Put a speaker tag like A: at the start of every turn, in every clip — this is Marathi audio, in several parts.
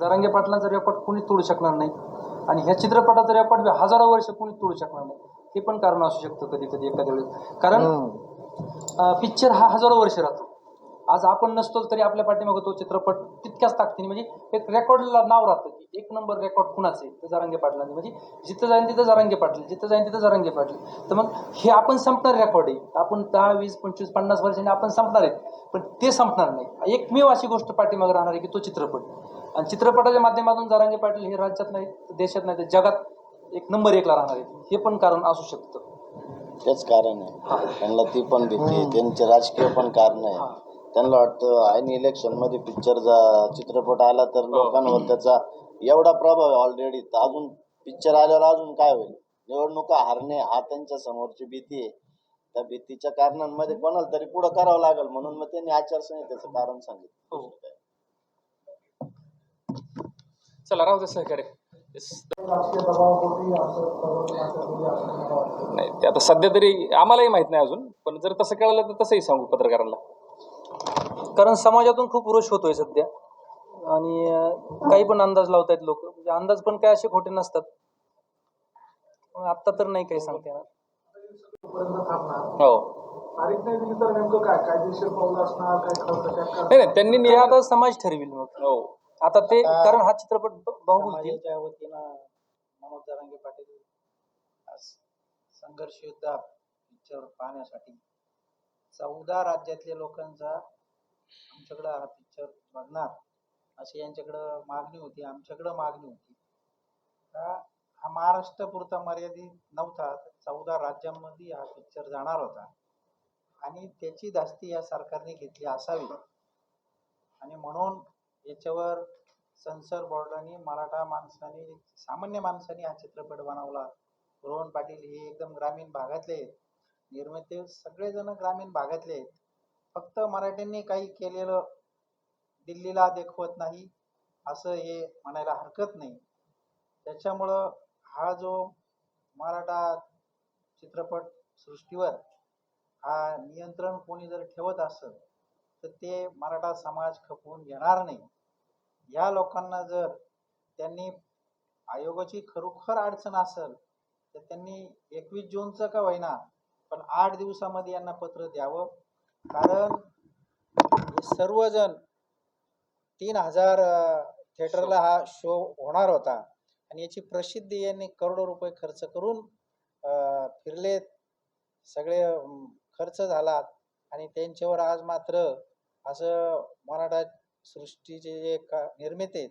A: जरांगे पाटलांचा रेकॉर्ड कोणी तोडू शकणार नाही. आणि ह्या चित्रपटाचा रेकॉर्ड हजारो वर्ष कोणी तोडू शकणार नाही. हे पण कारण असू शकतं कधी कधी एखाद्या वेळेस. कारण पिक्चर हा हजारो वर्ष राहतो. आज आपण नसतो तरी आपल्या पाठीमागं तो चित्रपट तितक्याच ताकदीने म्हणजे एक रेकॉर्डला नाव राहतं की एक नंबर रेकॉर्ड कुणाचं आहे? तर जरांगे पाटलांचे. म्हणजे जिथं जाईन तिथं जरांगे पाटील जिथं जाईन तिथं जरांगे पाटील. तर मग हे आपण संपणार रेकॉर्ड आहे. आपण दहा वीस पंचवीस पन्नास वर्षांनी आपण संपणार आहेत. पण ते संपणार नाही. एकमेव अशी गोष्ट पाठीमागे राहणार आहे की तो चित्रपट. आणि चित्रपटाच्या माध्यमातून जरांगे पाटील हे राज्यात नाही देशात नाही तर जगात एक नंबर एकला राहणार आहेत. हे पण कारण असू शकतं.
B: तेच कारण आहे. त्यांना ती पण भीती. त्यांचे राजकीय पण कारण
A: हा.
B: आहे त्यांना वाटतं ऐन इलेक्शनमध्ये पिक्चर चित्रपट आला तर लोकांवर त्याचा एवढा प्रभाव आहे ऑलरेडी अजून पिक्चर आल्यावर अजून काय होईल? निवडणुका हारणे हा त्यांच्या समोरची भीती आहे. त्या भीतीच्या कारणांमध्ये कोणाला तरी पुढं करावं लागेल म्हणून मग त्यांनी आचारसंहितेचं कारण सांगितलं
A: हो.
B: दुसरं काय.
C: चला राहू दे सहकार्य. नाही ते आता सध्या तरी आम्हालाही माहीत नाही अजून पण जर तसं कळलं तर तसंही सांगू पत्रकारांना.
A: कारण समाजातून खूप रोष होतोय सध्या. आणि काही पण अंदाज लावतायत लोक. म्हणजे अंदाज पण काय असे खोटे नसतात. आत्ता तर नाही काही सांगता येणार.
C: हो.
D: नाही दिली तर नेमकं काय? कायदेशीर पाऊल असणार काय खर्च काय
C: नाही नाही त्यांनी
A: आता समाज ठरविल मग.
C: हो.
A: आता ते कारण हा चित्रपट ब- बहुमूल्य
E: समाजाच्या वतीनं मनोज जरांगे पाटील आज संघर्ष योद्धा पिक्चर पाहण्यासाठी चौदा राज्यातल्या लोकांचा आमच्याकडं हा पिक्चर बघणार अशी यांच्याकडं मागणी होती आमच्याकडं मागणी होती. का हा महाराष्ट्रापुरता मर्यादित नव्हता तर चौदा राज्यांमध्ये हा पिक्चर जाणार होता. आणि त्याची धास्ती या सरकारने घेतली असावी. आणि म्हणून याच्यावर सेन्सर बोर्डाने मराठा माणसाने सामान्य माणसाने हा चित्रपट बनवला. रोहन पाटील हे एकदम ग्रामीण भागातले आहेत. निर्माते सगळेजण ग्रामीण भागातले आहेत. फक्त मराठ्यांनी काही केलेलं दिल्लीला देखवत नाही असं हे म्हणायला हरकत नाही. त्याच्यामुळं हा जो मराठा चित्रपट सृष्टीवर हा नियंत्रण कोणी जर ठेवत असेल तर ते मराठा समाज खपवून घेणार नाही. या लोकांना जर त्यांनी आयोगाची खरोखर अडचण असेल तर त्यांनी एकवीस जूनचं का होईना पण आठ दिवसामध्ये यांना पत्र द्यावं. कारण सर्वजण तीन हजार थिएटरला हा शो होणार होता. आणि याची प्रसिद्धी यांनी करोडो रुपये खर्च करून फिरलेत. सगळे खर्च झाला. आणि त्यांच्यावर आज मात्र असं मराठा सृष्टीचे जे का निर्माते आहेत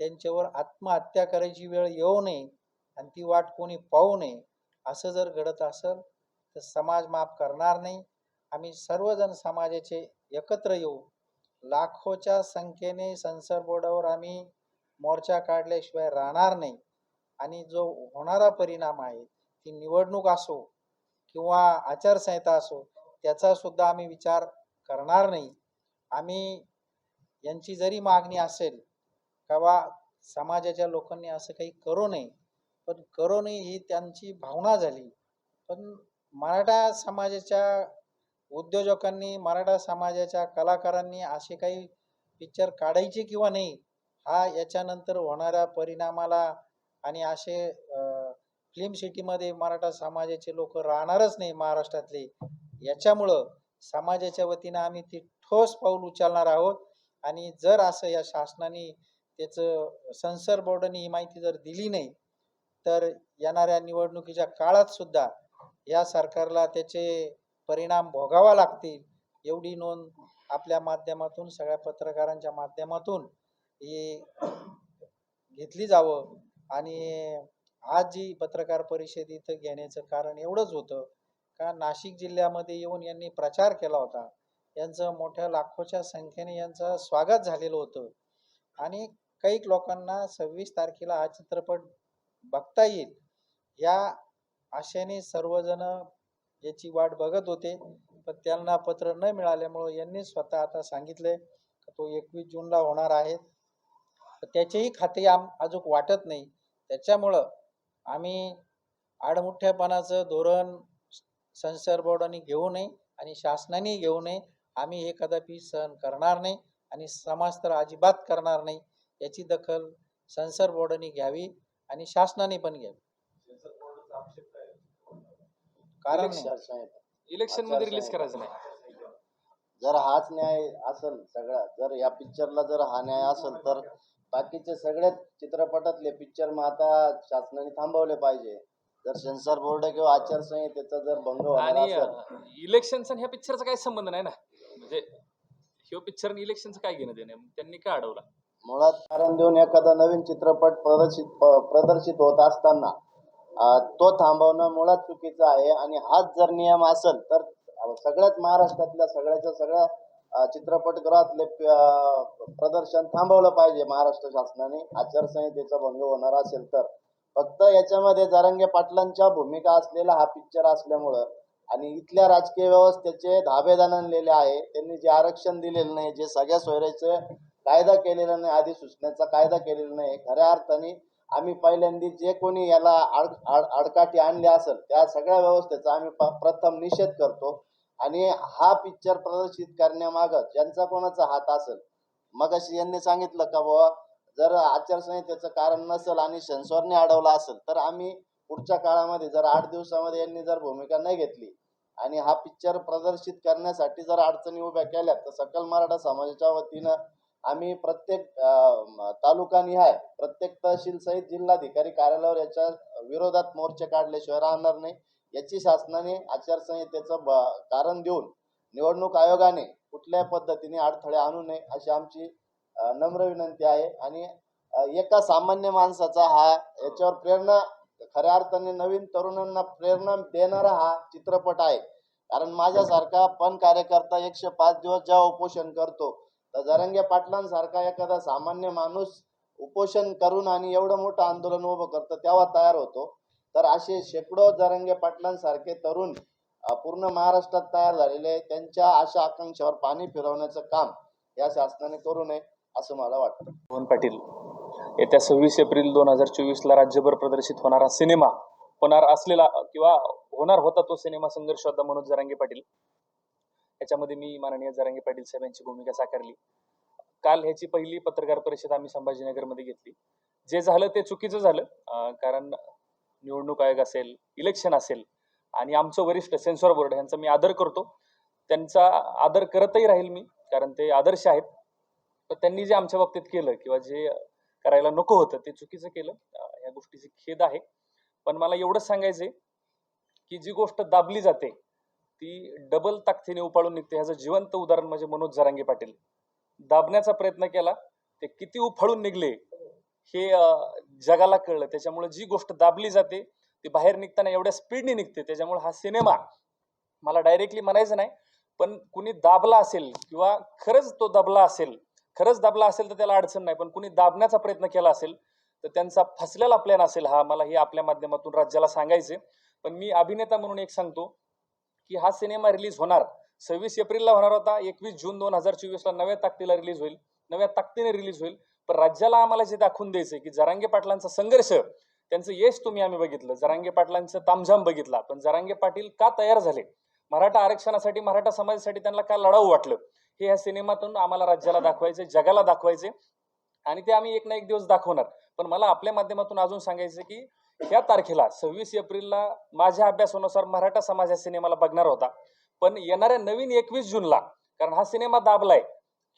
E: त्यांच्यावर आत्महत्या करायची वेळ येऊ नये आणि ती वाट कोणी पाहू नये असं जर घडत असेल तर समाज माफ करणार नाही. आम्ही सर्वजण समाजाचे एकत्र येऊ. लाखोच्या संख्येने सेन्सर बोर्डावर आम्ही मोर्चा काढल्याशिवाय राहणार नाही. आणि जो होणारा परिणाम आहे ती निवडणूक असो किंवा आचारसंहिता असो त्याचा सुद्धा आम्ही विचार करणार नाही. आम्ही यांची जरी मागणी असेल का बा समाजाच्या लोकांनी असं काही करू नये पण करू नये ही त्यांची भावना झाली. पण मराठा समाजाच्या उद्योजकांनी मराठा समाजाच्या कलाकारांनी असे काही पिक्चर काढायचे किंवा नाही हा याच्यानंतर होणाऱ्या परिणामाला आणि असे फिल्म सिटीमध्ये मराठा समाजाचे लोक राहणारच नाही महाराष्ट्रातले. याच्यामुळं समाजाच्या वतीनं आम्ही ती ठोस पाऊल उचलणार आहोत. आणि जर असं या शासनाने त्याचं सेन्सर बोर्डाने ही माहिती जर दिली नाही तर येणाऱ्या निवडणुकीच्या काळात सुद्धा या सरकारला त्याचे परिणाम भोगावा लागतील एवढी नोंद आपल्या माध्यमातून सगळ्या पत्रकारांच्या माध्यमातून ही घेतली जावं. आणि आज जी पत्रकार परिषद इथं घेण्याचं कारण एवढंच होतं का नाशिक जिल्ह्यामध्ये येऊन यांनी प्रचार केला होता. यांचं मोठ्या लाखोच्या संख्येने यांचं स्वागत झालेलं होतं. आणि काही लोकांना सव्वीस तारखेला हा चित्रपट बघता येईल या आशेने सर्वजण याची वाट बघत होते. पण त्यांना पत्र न मिळाल्यामुळं यांनी स्वतः आता सांगितले तो एकवीस जूनला होणार आहे. तर त्याचीही खात्री आम अजून वाटत नाही. त्याच्यामुळं आम्ही आडमुठ्यापणाचं धोरण संसार बोर्डाने घेऊ नये आणि शासनाने घेऊ नये. आम्ही हे कदापि सहन करणार नाही आणि समाज तर अजिबात करणार नाही याची दखल सेन्सर बोर्डाने घ्यावी आणि शासनाने पण घ्यावी. कारण नाही.
C: इलेक्शनमध्ये रिलीज करायचं नाही.
B: जर हाच न्याय असेल सगळा जर या पिक्चरला जर हा न्याय असेल तर बाकीचे सगळ्याच चित्रपटातले पिक्चर मग आता शासनाने थांबवले पाहिजे. जर सेन्सर बोर्ड किंवा आचारसंहितेचा जर भंग होणार
C: आणि इलेक्शनचा ह्या पिक्चरचा काही संबंध नाही ना. म्हणजे ह्यो पिक्चर इलेक्शनचं काय घेणं देणं त्यांनी का अडवला?
B: मुळात कारण देऊन एखादा नवीन चित्रपट प्रदर्शित प्रदर्शित होत असताना तो थांबवणं मुळात चुकीचं आहे. आणि हाच जर नियम असेल तर सगळ्याच महाराष्ट्रातल्या सगळ्याच्या सगळ्या चित्रपटगृहातले प्रदर्शन थांबवलं पाहिजे महाराष्ट्र शासनाने. आचारसंहितेचा भंग होणार असेल तर. फक्त याच्यामध्ये जारंगे पाटलांच्या भूमिका असलेला हा पिक्चर असल्यामुळं आणि इथल्या राजकीय व्यवस्थेचे धाबेदान आणलेले आहे. त्यांनी जे आरक्षण दिलेलं नाही जे सगळ्या सोयऱ्याचं कायदा केलेला नाही आधी सूचनेचा कायदा केलेला नाही खऱ्या अर्थाने आम्ही पहिल्यांदा जे कोणी याला आड आड आडकाठी आणली असेल त्या सगळ्या व्यवस्थेचा आम्ही प- प्रथम निषेध करतो. आणि हा पिक्चर प्रदर्शित करण्यामागं ज्यांचा कोणाचा हात असेल मग अशी यांनी सांगितलं का बाबा जर आचारसंहितेचं कारण नसेल आणि सेन्सॉरने अडवलं असेल तर आम्ही पुढच्या काळामध्ये जर आठ दिवसामध्ये यांनी जर भूमिका नाही घेतली आणि हा पिक्चर प्रदर्शित करण्यासाठी जर अडचणी उभ्या केल्या तर सकल मराठा समाजाच्या वतीनं आम्ही प्रत्येक तालुकानिहाय प्रत्येक तहसील सहित जिल्हाधिकारी कार्यालयावर याच्या विरोधात मोर्चे काढल्याशिवाय राहणार नाही. याची शासनाने आचारसंहितेचं ब कारण देऊन निवडणूक आयोगाने कुठल्याही पद्धतीने अडथळे आणू नये अशी आमची नम्र विनंती आहे. आणि एका सामान्य माणसाचा हा याच्यावर प्रेरणा खऱ्या अर्थाने नवीन तरुणांना प्रेरणा देणारा हा चित्रपट आहे. कारण माझ्यासारखा पण कार्यकर्ता एकशे पाच दिवस जेव्हा उपोषण करतो तर जरंगे पाटलांसारखा एखादा सामान्य माणूस उपोषण करून आणि एवढं मोठं आंदोलन उभं करतं तेव्हा तयार होतो. तर असे शेकडो जरंगे पाटलांसारखे तरुण पूर्ण महाराष्ट्रात तयार झालेले त्यांच्या आशा आकांक्षावर पाणी फिरवण्याचं काम या शासनाने करू नये असं मला वाटतं.
C: मोहन पाटील येत्या सव्वीस एप्रिल दोन हजार चोवीसला राज्यभर प्रदर्शित होणारा सिनेमा होणार असलेला किंवा होणार होता तो सिनेमा संघर्ष होता मनोज जरांगे पाटील. याच्यामध्ये मी माननीय जरांगे पाटील साहेब यांची भूमिका साकारली. काल ह्याची पहिली पत्रकार परिषद आम्ही संभाजीनगरमध्ये घेतली. जे झालं ते चुकीचं झालं कारण निवडणूक आयोग असेल इलेक्शन असेल आणि आमचं वरिष्ठ सेन्सॉर बोर्ड यांचा मी आदर करतो. त्यांचा आदर करतही राहील मी कारण ते आदर्श आहेत. पण त्यांनी जे आमच्या बाबतीत केलं किंवा जे करायला नको होतं. ते चुकीचं केलं. या गोष्टीची खेद आहे. पण मला एवढंच सांगायचंय की जी गोष्ट दाबली जाते ती डबल ताकदीने उपाळून निघते. ह्याचं जिवंत उदाहरण म्हणजे मनोज जरांगे पाटील. दाबण्याचा प्रयत्न केला ते किती उफाळून निघले हे जगाला कळलं. त्याच्यामुळे जी गोष्ट दाबली जाते ती बाहेर निघताना एवढ्या स्पीडने निघते. त्याच्यामुळे हा सिनेमा मला डायरेक्टली म्हणायचं नाही पण कुणी दाबला असेल किंवा खरंच तो दाबला असेल खरंच दाबला असेल तर त्याला अडचण नाही पण कुणी दाबण्याचा प्रयत्न केला असेल तर त्यांचा फसलेला प्लॅन असेल हा मला हे आपल्या माध्यमातून राज्याला सांगायचे पण मी अभिनेता म्हणून एक सांगतो की हा सिनेमा रिलीज होणार. सव्वीस एप्रिलला होणार होता एकवीस जून दोन हजार चोवीसला नव्या ताकदीला रिलीज होईल नव्या ताकदीने रिलीज होईल. पण राज्याला आम्हाला जे दाखवून द्यायचं की जरांगे पाटलांचा संघर्ष त्यांचं यश तुम्ही आम्ही बघितलं. जरांगे पाटलांचं तामझाम बघितला पण जरांगे पाटील का तयार झाले? मराठा आरक्षणासाठी मराठा समाजासाठी त्यांना का लढाऊ वाटलं? हे ह्या सिनेमातून आम्हाला राज्याला दाखवायचे जगाला दाखवायचे आणि ते आम्ही एक ना एक दिवस दाखवणार. पण मला आपल्या माध्यमातून अजून सांगायचं की ह्या तारखेला सव्वीस एप्रिलला माझ्या अभ्यासानुसार मराठा समाज या सिनेमाला बघणार होता. पण येणाऱ्या नवीन एकवीस जूनला कारण हा सिनेमा दाबलाय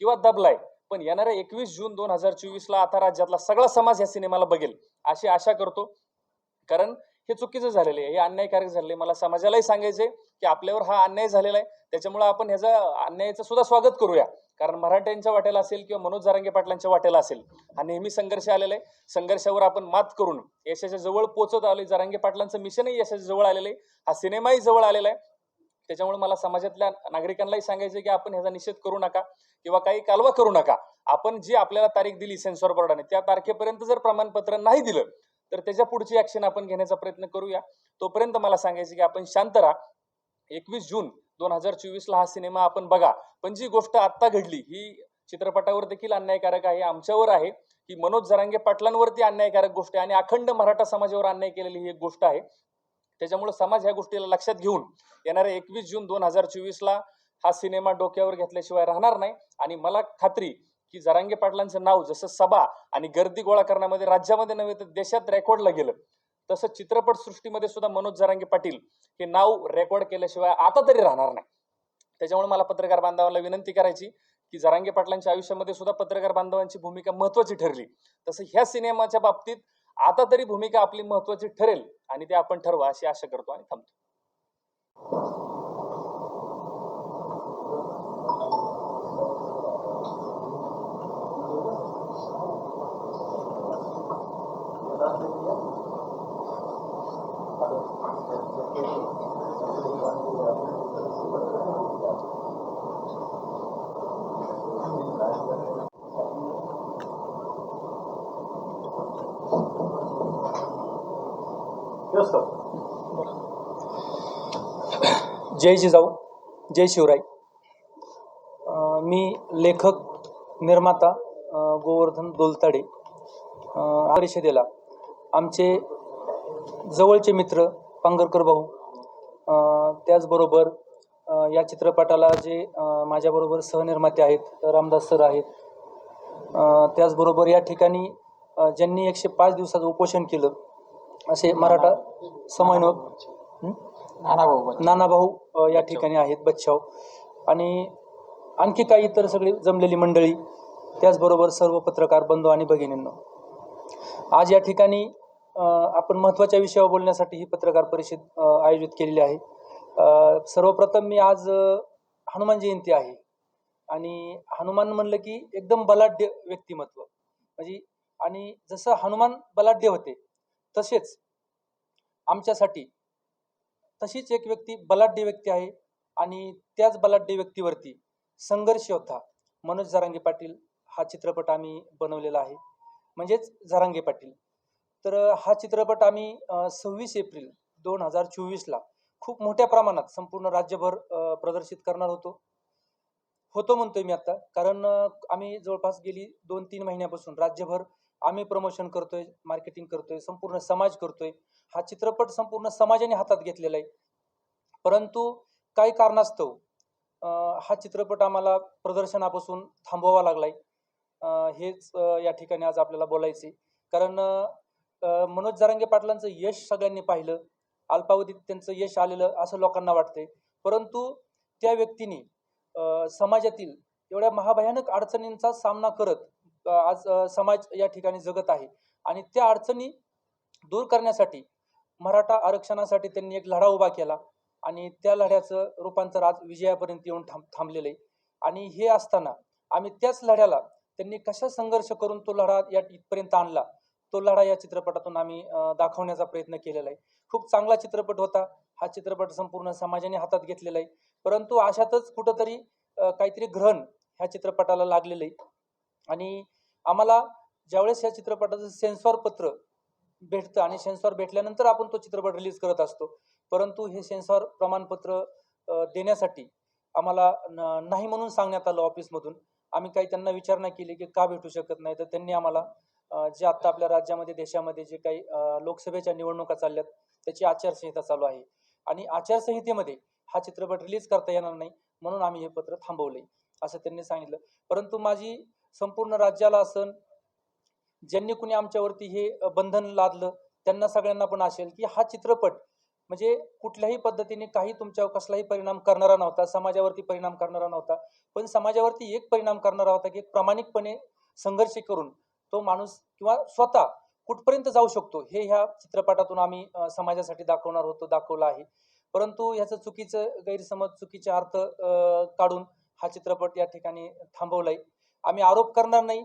C: किंवा दबलाय पण येणाऱ्या एकवीस जून दोन हजार चोवीसला आता राज्यातला सगळा समाज या सिनेमाला बघेल अशी आशा करतो. कारण हे चुकीचं झालेलं आहे. हे अन्यायकारक झालेलं आहे. मला समाजालाही सांगायचंय की आपल्यावर हा अन्याय झालेला आहे. त्याच्यामुळे आपण ह्याचं अन्यायाचं सुद्धा स्वागत करूया. कारण मराठ्यांच्या वाट्याला असेल किंवा मनोज जारांगे पाटलांच्या वाट्याला असेल हा नेहमी संघर्ष आलेला आहे. संघर्षावर आपण मात करून यशाच्या जवळ पोहोचत आलोय. जारांगे पाटलांचं मिशनही यशाच्या जवळ आलेलं आहे. हा सिनेमाही जवळ आलेला आहे. त्याच्यामुळे मला समाजातल्या नागरिकांनाही सांगायचं की आपण ह्याचा निषेध करू नका किंवा काही कालवा करू नका. आपण जी आपल्याला तारीख दिली सेन्सॉर बोर्डाने त्या तारखेपर्यंत जर प्रमाणपत्र नाही दिलं तर त्याच्या पुढची ऍक्शन आपण घेण्याचा प्रयत्न करूया. तोपर्यंत मला सांगायचं की आपण शांत राहा. एकवीस जून दोन हजार चोवीसला हा सिनेमा आपण बघा. पण जी गोष्ट आत्ता घडली ही चित्रपटावर देखील अन्यायकारक आहे आमच्यावर आहे. की मनोज जरांगे पाटलांवरती अन्यायकारक गोष्ट आहे आणि अखंड मराठा समाजावर अन्याय केलेली ही एक गोष्ट आहे. त्याच्यामुळे समाज ह्या गोष्टीला लक्षात घेऊन येणाऱ्या एकवीस जून दोन हजार चोवीसला हा सिनेमा डोक्यावर घेतल्याशिवाय राहणार नाही. आणि मला खात्री की जरांगे पाटलांचं नाव जसं सभा आणि गर्दी गोळा करण्यामध्ये राज्यामध्ये नव्हे तर देशात रेकॉर्डला गेलं तसं चित्रपट सृष्टीमध्ये सुद्धा मनोज जरांगे पाटील हे नाव रेकॉर्ड केल्याशिवाय आता तरी राहणार नाही. त्याच्यामुळे मला पत्रकार बांधवांना विनंती करायची की जरांगे पाटलांच्या आयुष्यामध्ये सुद्धा पत्रकार बांधवांची भूमिका महत्वाची ठरली. तसं ह्या सिनेमाच्या बाबतीत आता तरी भूमिका आपली महत्वाची ठरेल आणि ते आपण ठरवा अशी आशा करतो आणि थांबतो.
A: जय जिजाऊ जय शिवराय. मी लेखक निर्माता गोवर्धन दोलताडे परिषदेला आमचे जवळचे मित्र पांगरकर भाऊ त्याचबरोबर या चित्रपटाला जे माझ्याबरोबर सहनिर्माते आहेत रामदास सर आहेत त्याचबरोबर या ठिकाणी ज्यांनी एकशे पाच दिवसाचं उपोषण केलं असे मराठा समन्वयक हं? नानाभाऊ अ, या ठिकाणी आहेत बच्छाव आणि आणखी काही इतर सगळी जमलेली मंडळी त्याचबरोबर सर्व पत्रकार बंधू आणि भगिनींनो. आज या ठिकाणी आपण महत्त्वाच्या विषयावर बोलण्यासाठी ही पत्रकार परिषद आयोजित केलेली आहे. सर्वप्रथम मी आज हनुमान जयंती आहे. आणि हनुमान म्हणलं की एकदम बलाढ्य व्यक्तिमत्व. म्हणजे आणि जसं हनुमान बलाढ्य होते तसेच आमच्यासाठी तशीच एक व्यक्ती बलाढ्य व्यक्ती आहे. आणि त्याच बलाढ्य व्यक्तीवरती संघर्ष योद्धा मनोज जरांगे पाटील हा चित्रपट आम्ही बनवलेला आहे. म्हणजेच जरांगे पाटील. तर हा चित्रपट आम्ही सव्वीस एप्रिल दोन हजार चोवीसला खूप मोठ्या प्रमाणात संपूर्ण राज्यभर प्रदर्शित करणार होतो. होतो म्हणतोय मी आता. कारण आम्ही जवळपास गेली दोन तीन महिन्यापासून राज्यभर आम्ही प्रमोशन करतोय मार्केटिंग करतोय संपूर्ण समाज करतोय. हा चित्रपट संपूर्ण समाजाने हातात घेतलेला आहे. परंतु काही कारणास्तव हा चित्रपट आम्हाला प्रदर्शनापासून थांबवावा लागलाय. हेच या ठिकाणी आज आपल्याला बोलायचे कारण मनोज जरांगे पाटलांचं यश सगळ्यांनी पाहिलं. अल्पावधीत त्यांचं यश आलेलं असं लोकांना वाटतंय. परंतु त्या व्यक्तीने समाजातील एवढ्या महाभयानक अडचणींचा सामना करत आज समाज या ठिकाणी जगत आहे. आणि त्या अडचणी दूर करण्यासाठी मराठा आरक्षणासाठी त्यांनी एक लढा उभा केला. आणि त्या लढ्याचं रूपांतर आज विजयापर्यंत येऊन थांब थांबलेलं आहे. आणि हे असताना आम्ही त्याच लढ्याला त्यांनी कशा संघर्ष करून तो लढा या इथपर्यंत आणला? तो लढा या चित्रपटातून आम्ही दाखवण्याचा प्रयत्न केलेला आहे. खूप चांगला चित्रपट होता. हा चित्रपट संपूर्ण समाजाने हातात घेतलेला आहे. परंतु अशातच कुठंतरी काहीतरी ग्रहण ह्या चित्रपटाला लागलेलं आहे. आणि आम्हाला ज्यावेळेस या चित्रपटाचं सेन्सॉर पत्र भेटतं आणि सेन्सॉर भेटल्यानंतर आपण तो चित्रपट रिलीज करत असतो. परंतु हे सेन्सॉर प्रमाणपत्र देण्यासाठी आम्हाला न- नाही म्हणून सांगण्यात आलं ऑफिसमधून. आम्ही काही त्यांना विचारणा केली की का भेटू शकत नाही तर त्यांनी आम्हाला जे आता आपल्या राज्यामध्ये देशामध्ये जे काही लोकसभेच्या निवडणुका चालल्यात त्याची आचारसंहिता चालू आहे. आणि आचारसंहितेमध्ये हा चित्रपट रिलीज करता येणार नाही म्हणून आम्ही हे पत्र थांबवले असं त्यांनी सांगितलं. परंतु माझी संपूर्ण राज्याला असन ज्यांनी कुणी आमच्यावरती हे बंधन लादलं त्यांना सगळ्यांना पण असेल की हा चित्रपट म्हणजे कुठल्याही पद्धतीने काही तुमच्यावर कसलाही परिणाम करणारा नव्हता समाजावरती परिणाम करणारा नव्हता पण समाजावरती एक परिणाम करणारा होता की प्रामाणिकपणे संघर्ष करून तो माणूस किंवा स्वतः कुठपर्यंत जाऊ शकतो हे ह्या चित्रपटातून आम्ही समाजासाठी दाखवणार होतो दाखवलं आहे. परंतु ह्याचं चुकीचं गैरसमज चुकीचे अर्थ काढून हा चित्रपट या ठिकाणी थांबवलाय. आम्ही आरोप करणार नाही.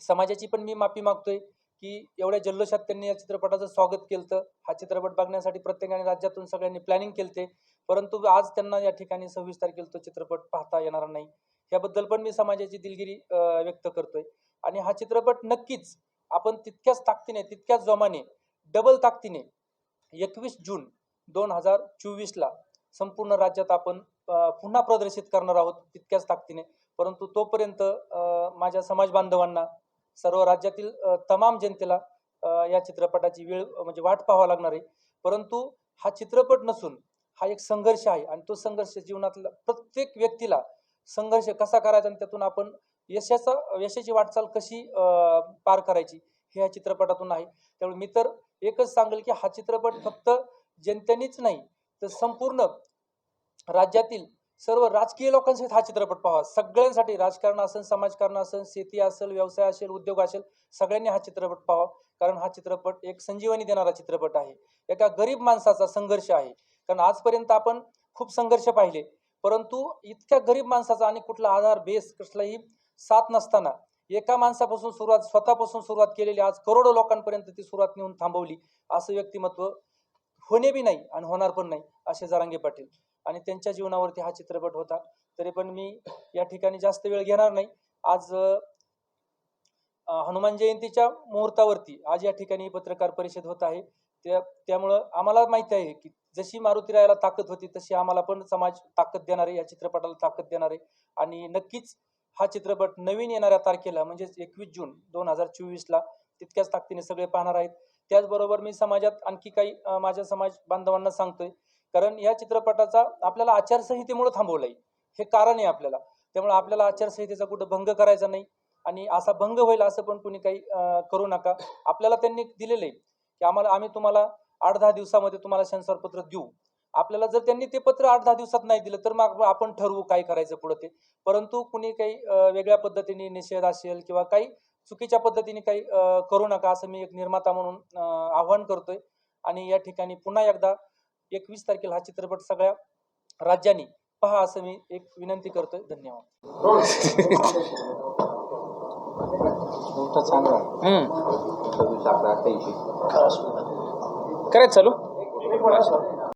A: समाजाची पण मी माफी मागतोय की एवढ्या जल्लोषात त्यांनी या चित्रपटाचं स्वागत केलं हा चित्रपट बघण्यासाठी प्रत्येकाने राज्यातून सगळ्यांनी प्लॅनिंग केलते. परंतु आज त्यांना या ठिकाणी सव्वीस तारखेला तो चित्रपट पाहता येणार नाही. याबद्दल पण मी समाजाची दिलगिरी व्यक्त करतोय. आणि हा चित्रपट नक्कीच आपण तितक्याच ताकदीने तितक्याच जोमाने डबल ताकदीने एकवीस जून दोन हजार चोवीसला संपूर्ण राज्यात आपण पुन्हा प्रदर्शित करणार आहोत तितक्याच ताकदीने. परंतु तोपर्यंत माझ्या समाज बांधवांना सर्व राज्यातील तमाम जनतेला या चित्रपटाची वेळ म्हणजे वाट पाहावा लागणार आहे. परंतु हा चित्रपट नसून हा एक संघर्ष आहे. आणि तो संघर्ष जीवनातला प्रत्येक व्यक्तीला संघर्ष कसा करायचा आणि त्यातून आपण यशाचा यशाची वाटचाल कशी पार करायची हे या चित्रपटातून आहे. त्यामुळे मी तर एकच सांगेल की हा चित्रपट फक्त जनतेनेच नाही तर संपूर्ण राज्यातील सर्व राजकीय लोकांसाठी हा चित्रपट पाहावा सगळ्यांसाठी राजकारण असेल समाजकारण असेल शेती असेल व्यवसाय असेल उद्योग असेल सगळ्यांनी हा चित्रपट पाहावा. कारण हा चित्रपट एक संजीवनी देणारा चित्रपट आहे. एका गरीब माणसाचा संघर्ष आहे. कारण आजपर्यंत आपण खूप संघर्ष पाहिले. परंतु इतक्या गरीब माणसाचा आणि कुठला आधार बेस कसलाही साथ नसताना एका माणसापासून सुरुवात स्वतःपासून सुरुवात केलेली आज करोडो लोकांपर्यंत ती सुरुवात नेऊन थांबवली असं व्यक्तिमत्व होणे बी नाही आणि होणार पण नाही असे जारांगे पाटील. आणि त्यांच्या जीवनावरती हा चित्रपट होता तरी पण मी या ठिकाणी जास्त वेळ घेणार नाही. आज हनुमान जयंतीच्या मुहूर्तावरती आज या ठिकाणी पत्रकार परिषद होत आहे. त्या त्यामुळं आम्हाला माहिती आहे की जशी मारुतीरायाला ताकद होती तशी आम्हाला पण समाज ताकद देणार आहे या चित्रपटाला ताकद देणार आहे आणि नक्कीच हा चित्रपट नवीन येणाऱ्या तारखेला म्हणजेच एकवीस जून दोन हजार चोवीसला तितक्याच ताकदीने सगळे पाहणार आहेत. त्याचबरोबर मी समाजात आणखी काही माझ्या समाज बांधवांना सांगतोय. कारण या चित्रपटाचा आपल्याला आचारसंहितेमुळे थांबवलं आहे हे कारण आहे आपल्याला. त्यामुळे आपल्याला आचारसंहितेचा कुठं भंग करायचा नाही. आणि असा भंग होईल असं पण कुणी काही करू नका. आपल्याला त्यांनी दिलेलं आहे की आम्हाला आम्ही तुम्हाला आठ दहा दिवसामध्ये तुम्हाला सेन्सॉर पत्र देऊ. आपल्याला जर त्यांनी ते पत्र आठ दहा दिवसात नाही दिलं तर मग आपण ठरवू काय करायचं पुढं ते. परंतु कुणी काही वेगळ्या पद्धतीने निषेध असेल किंवा काही चुकीच्या पद्धतीने काही करू नका असं मी एक निर्माता म्हणून आव्हान करतोय. आणि या ठिकाणी पुन्हा एकदा एकवीस तारखेला हा चित्रपट सगळ्या राज्यांनी पहा असं मी एक विनंती करतोय. धन्यवाद.
E: चांगला
C: हम्म.
E: सव्वीस अकरा अठ्ठ्याऐंशी
C: करायचं चालू?